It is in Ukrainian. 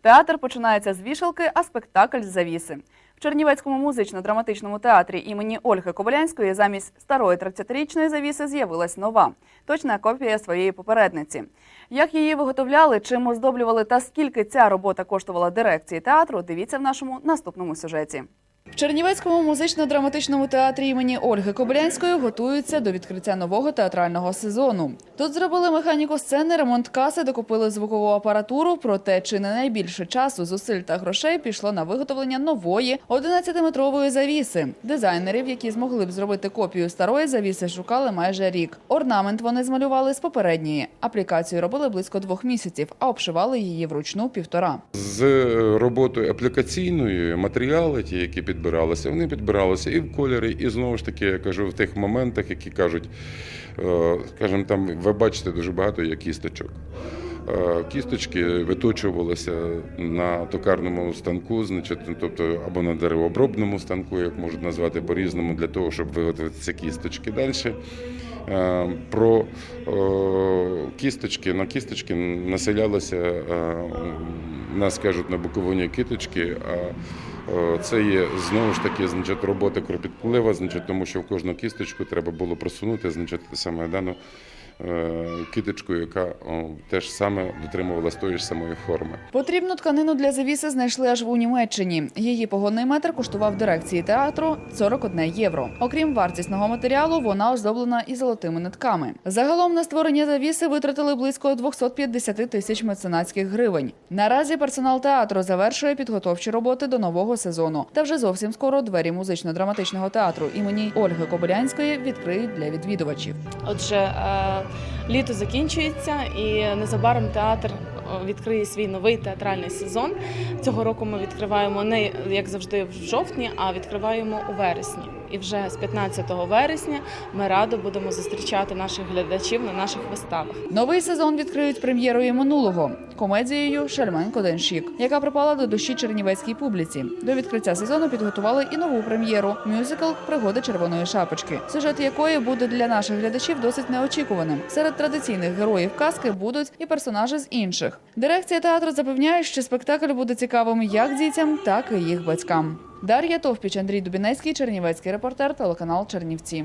Театр починається з вішалки, а спектакль з завіси. В Чернівецькому музично-драматичному театрі імені Ольги Кобилянської замість старої 30-річної завіси з'явилась нова, точна копія своєї попередниці. Як її виготовляли, чим оздоблювали та скільки ця робота коштувала дирекції театру, дивіться в нашому наступному сюжеті. В Чернівецькому музично-драматичному театрі імені Ольги Кобилянської готуються до відкриття нового театрального сезону. Тут зробили механіку сцени, ремонт каси, докупили звукову апаратуру. Проте чи не найбільше часу, зусиль та грошей пішло на виготовлення нової 11-метрової завіси. Дизайнерів, які змогли б зробити копію старої завіси, шукали майже рік. Орнамент вони змалювали з попередньої. Аплікацію робили близько двох місяців, а обшивали її вручну півтора. З е, роботою аплікаційною матеріали, ті, які підбиралися, вони підбиралися і в кольорі, і знову ж таки, я кажу, в тих моментах, які кажуть, е, скажімо, там ви бачите дуже багато є кісточок. Е, Кісточки виточувалися на токарному станку, значить, ну, тобто або на деревообробному станку, як можуть назвати по-різному, для того, щоб виготовити ці кісточки. Далі е, про кісточки на кісточки населялися, нас кажуть на Буковині киточки, а це є знову ж таки значить, робота кропітлива, значить, тому що в кожну кісточку треба було просунути значить, саме дану е, яка теж саме дотримувалась тої ж самої форми. Потрібну тканину для завіси знайшли аж у Німеччині. Її погонний метр коштував дирекції театру 41 євро. Окрім вартісного матеріалу, вона оздоблена і золотими нитками. Загалом на створення завіси витратили близько 250 тисяч меценатських гривень. Наразі персонал театру завершує підготовчі роботи до нового сезону. Та вже зовсім скоро двері музично-драматичного театру імені Ольги Кобилянської відкриють для відвідувачів. Отже, е, літо закінчується, і незабаром театр відкриє свій новий театральний сезон. Цього року ми відкриваємо не як завжди в жовтні, а відкриваємо у вересні. І вже з 15 вересня ми радо будемо зустрічати наших глядачів на наших виставах. Новий сезон відкриють прем'єрою минулого комедією Шальменко Денщик, яка припала до душі чернівецькій публіці. До відкриття сезону підготували і нову прем'єру мюзикл Пригоди червоної шапочки, сюжет якої буде для наших глядачів досить неочікуваним. Серед традиційних героїв казки будуть і персонажі з інших. Дирекція театру запевняє, що спектакль буде цікавим як дітям, так і їх батькам. Дар'я Товпіч, Андрій Дубінецький, Чернівецький репортер, телеканал Чернівці.